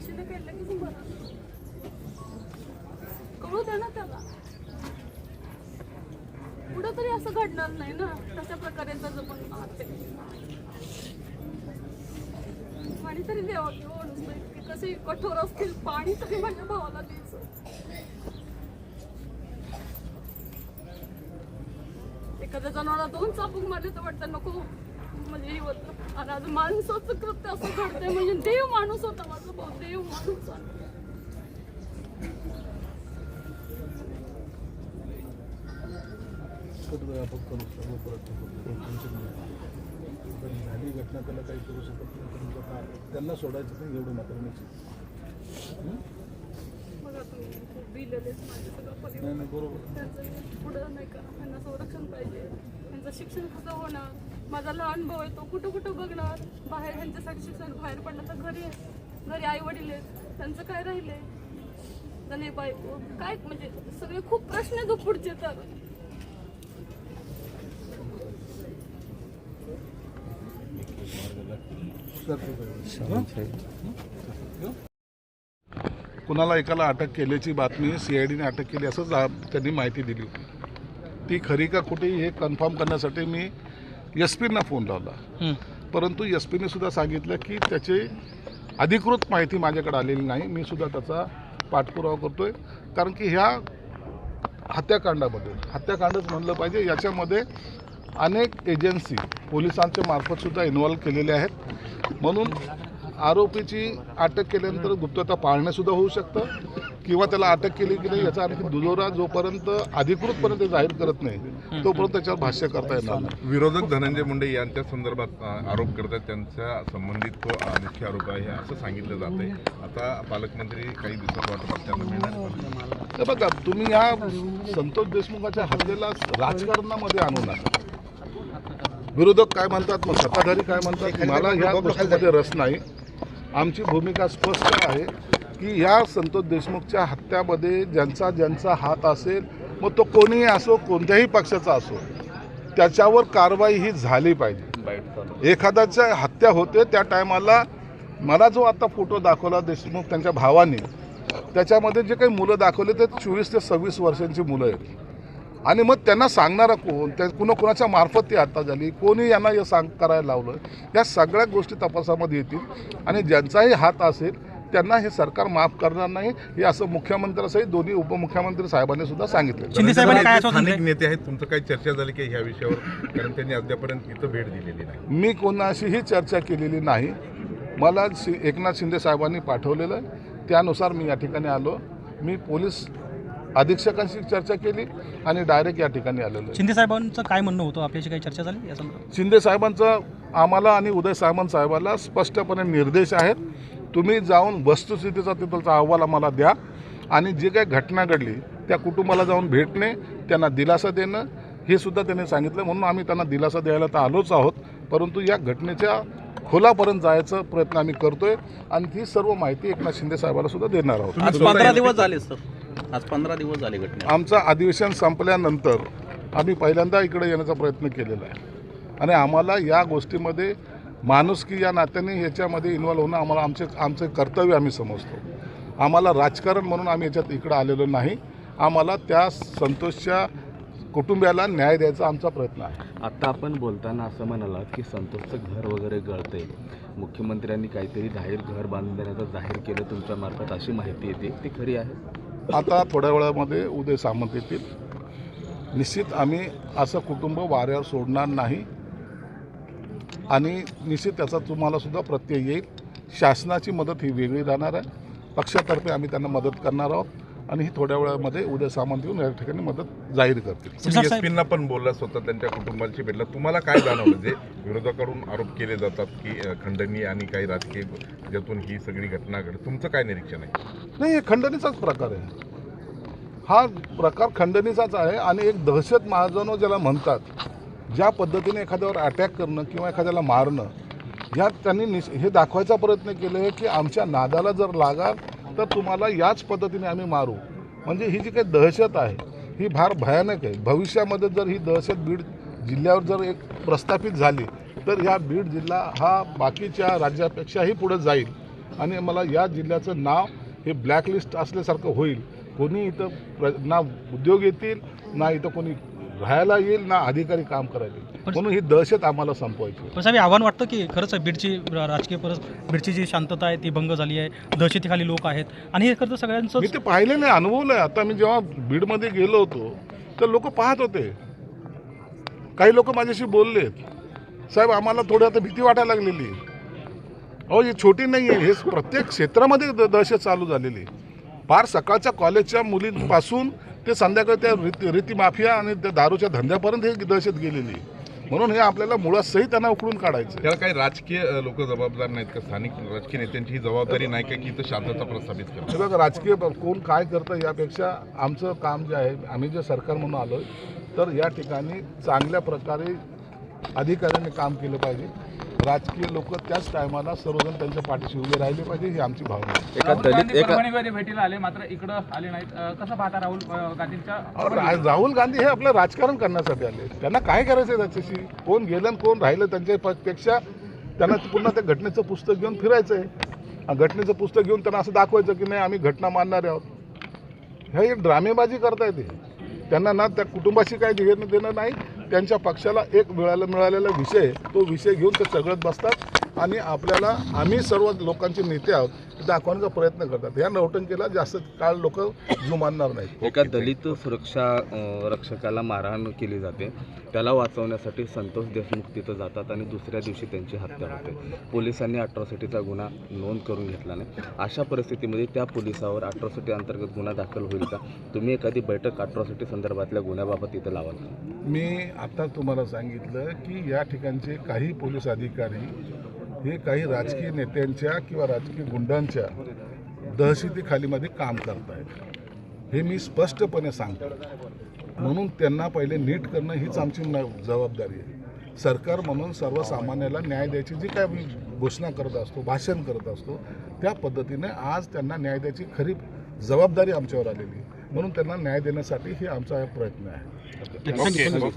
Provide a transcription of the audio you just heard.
बरं. कळू दे ना त्याला. पुढं तरी असं घडणार नाही ना तशा प्रकारे त्याचं पण पाणी तरी द्यावं किंवा नुसतं की कसे कठोर असतील पाणी तरी माझ्या भावाला द्यायचं. एखाद्या जनावराला दोन चापूक मारले तर वाटतं नको. म्हणजे हे होतं. आणि आज माणसाचं कृत्य असं घडतंय म्हणजे देव माणूस होता माझा भाऊ देव माणूस होता. झाली घटना त्याला काही करू शकत नाही त्यांना सोडायचं नाही एवढं मात्र नाही. नाही बरोबर. पुढं नाही का? त्यांना संरक्षण पाहिजे. त्यांचं शिक्षण कसं होणार? माझा लहान भाऊ आहे तो कुठं कुठं बघणार? बाहेर ह्यांच्यासाठी शिक्षण बाहेर पडलं तर घरी आहे. घरी आई वडील आहेत त्यांचं काय राहिले नाही बाय काय म्हणजे सगळे खूप प्रश्न आहेत हो पुढचे तर. कुणाला एकाला अटक केल्याची बातमी सीआयडीने अटक केली असं जा त्यांनी माहिती दिली होती. ती खरी का खोटी हे कन्फर्म करण्यासाठी मी एस पींना फोन लावला. परंतु एस पीने सुद्धा सांगितलं की त्याची अधिकृत माहिती माझ्याकडे आलेली नाही. मी सुद्धा त्याचा पाठपुरावा करतोय. कारण की ह्या हत्याकांडामध्ये हत्याकांडच म्हणलं पाहिजे. याच्यामध्ये अनेक एजन्सी पोलिसांच्या मार्फत सुद्धा इन्व्हॉल्व केलेले आहेत. म्हणून आरोपीची अटक केल्यानंतर गुप्तता पाळणे सुद्धा होऊ शकतं. किंवा त्याला अटक केली की नाही याचा आणखी दुजोरा जोपर्यंत अधिकृतपणे ते जाहीर करत नाही तोपर्यंत त्याच्यावर भाष्य करता येणार नाही. विरोधक धनंजय मुंडे यांच्या संदर्भात आरोप करतात त्यांच्या संबंधित तो मुख्य आरोप आहे असं सांगितलं जात आहे आता पालकमंत्री काही दिवसात वाटप त्यांना मिळणार हे बघा तुम्ही या संतोष देशमुखाच्या हत्येला राजकारणामध्ये आणू नका. विरोधक काय म्हणतात मग सत्ताधारी काय म्हणतात मला ह्या गोष्टीमध्ये रस नाही. आमची भूमिका स्पष्ट आहे. की या संतोष देशमुखच्या हत्यामध्ये ज्यांचा ज्यांचा हात असेल मग तो कोणीही असो कोणत्याही पक्षाचा असो त्याच्यावर कारवाई ही झाली पाहिजे. एखाद्याच्या हत्या होते त्या टायमाला मला जो आता फोटो दाखवला देशमुख त्यांच्या भावाने त्याच्यामध्ये जे काही मुलं दाखवले ते चोवीस ते सव्वीस वर्षांची मुलं आहेत. आणि मग त्यांना सांगणारा कोण त्या कुणा कुणाच्या मार्फत ती हत्या झाली कोणी यांना हे सांग करायला लावलं या सगळ्या गोष्टी तपासामध्ये येतील. आणि ज्यांचाही हात असेल त्यांना हे सरकार माफ करणार नाही हे असं मुख्यमंत्र्यासहित दोन्ही उपमुख्यमंत्री साहेबांनी सुद्धा सांगितलं. शिंदे साहेबांनी काय स्थानिक? नेते आहेत तुमचं काही चर्चा झाली की ह्या विषयावर कारण त्यांनी अद्यापर्यंत इथं भेट दिलेली नाही. मी कोणाशीही चर्चा केलेली नाही. मला शि एकनाथ शिंदे साहेबांनी पाठवलेलं आहे. त्यानुसार मी या ठिकाणी आलो. मी पोलीस अधीक्षकांशी चर्चा केली आणि डायरेक्ट या ठिकाणी आलेलो शिंदे साहेबांचं काय म्हणणं होतं? आपल्याशी काही चर्चा झाली शिंदे साहेबांचा आम्हाला आणि उदय सामंत साहेबाला स्पष्टपणे निर्देश आहेत. तुम्ही जाऊन वस्तुस्थितीचा तिथलचा अहवाल आम्हाला द्या. आणि जी काही घटना घडली त्या कुटुंबाला जाऊन भेटणे त्यांना दिलासा देणं हे सुद्धा त्यांनी सांगितलं. म्हणून आम्ही त्यांना दिलासा द्यायला तर आलोच आहोत. परंतु या घटनेच्या खोलापर्यंत जायचा प्रयत्न आम्ही करतोय. आणि ती सर्व माहिती एकनाथ शिंदे साहेबाला सुद्धा देणार आहोत. आज पंधरा दिवस झाले सर. आज पंधरा दिवस झाले घटने. आमचं अधिवेशन संपल्यानंतर आम्ही पहिल्यांदा इकडे येण्याचा प्रयत्न केलेला आहे. आणि आम्हाला या गोष्टीमध्ये माणुसकी या नात्याने ह्याच्यामध्ये इन्व्हॉल्व होणं आम्हाला आमचे आमचे कर्तव्य आम्ही समजतो. आम्हाला राजकारण म्हणून आम्ही याच्यात इकडं आलेलो नाही. आम्हाला त्या संतोषच्या कुटुंबियाला न्याय द्यायचा आमचा प्रयत्न आहे. आता आपण बोलताना असं म्हणालात की संतोषचं घर वगैरे गळतंय. मुख्यमंत्र्यांनी काहीतरी जाहीर घर बांधून देण्याचं जाहीर केलं तुमच्या मार्फत अशी माहिती येते. ती खरी आहे? आता थोड्या वेळामध्ये उदय सामंत येतील. निश्चित आम्ही असं कुटुंब वाऱ्यावर सोडणार नाही. आणि निश्चित त्याचा तुम्हाला सुद्धा प्रत्यय येईल. शासनाची मदत ही वेगळी राहणार आहे. पक्षातर्फे आम्ही त्यांना मदत करणार आहोत आणि ही थोड्या वेळामध्ये उदय सामंत येऊन या ठिकाणी मदत जाहीर करतील. शिरसाट एस साहेब पींना पण बोलला स्वतः त्यांच्या कुटुंबाशी भेटला. तुम्हाला काय जाणवलं? जे विरोधाकडून आरोप केले जातात की खंडणी आणि काही राजकीय ज्यातून ही सगळी घटना घडली तुमचं काय निरीक्षण आहे? नाही हे खंडणीचाच प्रकार आहे. हा प्रकार खंडणीचाच आहे आणि एक दहशत महाजनो ज्याला म्हणतात ज्या पद्धतीने एखाद्यावर अटॅक करणं किंवा एखाद्याला मारणं ह्या त्यांनी निश हे दाखवायचा प्रयत्न केला आहे की आमच्या नादाला जर लागाल तर तुम्हाला याच पद्धतीने आम्ही मारू. म्हणजे ही जी काही दहशत आहे ही फार भयानक आहे. भविष्यामध्ये जर ही दहशत बीड जिल्ह्यावर जर एक प्रस्थापित झाली तर ह्या बीड जिल्हा हा बाकीच्या राज्यापेक्षाही पुढे जाईल. आणि मला या जिल्ह्याचं नाव हे ब्लॅकलिस्ट असल्यासारखं होईल. कोणी इथं प्र ना उद्योग येतील ना इथं कोणी राहायला येईल ना अधिकारी काम करायला येईल. म्हणून ही दहशत आम्हाला संपवायची. पण साहेब हे आव्हान वाटतं की खरंच बीडची राजकीय परस बीडची जी शांतता आहे ती भंग झाली आहे दहशतीखाली लोक आहेत. आणि हे खरं तर सगळ्यांचं मी ते पाहिलेलं आहे अनुभवलं आहे. आता मी जेव्हा बीडमध्ये गेलो होतो तर लोक पाहत होते. काही लोक माझ्याशी बोललेत साहेब आम्हाला थोडी आता भीती वाटायला लागलेली. अहो ही छोटी नाही आहे हे प्रत्येक क्षेत्रामध्ये द- दहशत चालू झालेली आहे. फार सकाळच्या कॉलेजच्या मुलींपासून ते संध्याकाळी त्या रीती रीती माफिया आणि त्या दारूच्या धंद्यापर्यंत हे दहशत गेलेली आहे. म्हणून हे आपल्याला मुळात त्यांना उकळून काढायचं. त्याला काही राजकीय लोक जबाबदार नाहीत का स्थानिक राजकीय नेत्यांची ही जबाबदारी नाही का की इथं शांतता प्रस्थापित करणं हे बघा राजकीय कोण काय करतं यापेक्षा आमचं काम जे आहे आम्ही जे सरकार म्हणून आलो तर या ठिकाणी चांगल्या प्रकारे अधिकाऱ्यांनी काम केलं पाहिजे राजकीय लोक त्याच टायमाला सर्वजण त्यांच्या पाठीशी उभे राहिले पाहिजे ही आमची भावना आहे. एका राहुल दलित गांधी एका परभणीमध्ये भेटीला आले मात्र इकडं आले नाहीत. अं, कसं पाहता राहुल अं, गांधींच्या रा- राहुल गांधी हे आपलं राजकारण करण्यासाठी आले. त्यांना काय करायचं आहे त्याच्याशी? कोण गेलं आणि कोण राहिलं त्यांच्या पेक्षा त्यांना पुन्हा त्या घटनेचं पुस्तक घेऊन फिरायचं आहे आणि घटनेचं पुस्तक घेऊन त्यांना असं दाखवायचं की नाही आम्ही घटना मानणारे आहोत. हे एक ड्रामेबाजी करतायत हे. त्यांना ना त्या कुटुंबाशी काही घेणं देणं नाही त्यांच्या पक्षाला एक मिळाला मिळालेला विषय तो विषय घेऊन ते सगळत बसतात. आणि आपल्याला आम्ही सर्व लोकांचे नेते आहोत हे दाखवण्याचा प्रयत्न करतात. या नौटंकीला जास्त काळ लोक जुमानणार नाहीत. एका दलित सुरक्षा रक्षकाला मारहाण केली जाते. त्याला वाचवण्यासाठी संतोष देशमुख तिथं जातात आणि दुसऱ्या दिवशी त्यांची हत्या होते. पोलिसांनी अट्रॉसिटीचा गुन्हा नोंद करून घेतला नाही. अशा परिस्थितीमध्ये त्या पोलिसावर अट्रॉसिटी अंतर्गत गुन्हा दाखल होईल का? तुम्ही एखादी बैठक अट्रॉसिटी संदर्भातल्या गुन्ह्याबाबत तिथं लावाल. मी आता तुम्हाला सांगितलं की या ठिकाणचे काही पोलीस अधिकारी हे काही राजकीय नेत्यांच्या किंवा राजकीय गुंडांच्या दहशतीखालीमध्ये काम करत आहेत हे मी स्पष्टपणे सांगतो. म्हणून त्यांना पहिले नीट करणं हीच आमची न- जबाबदारी आहे. सरकार म्हणून सर्वसामान्याला न्याय द्यायची जी काय मी घोषणा करत असतो भाषण करत असतो त्या पद्धतीने आज त्यांना न्याय द्यायची खरी जबाबदारी आमच्यावर आलेली आहे. म्हणून त्यांना न्याय देण्यासाठी हे आमचा प्रयत्न आहे.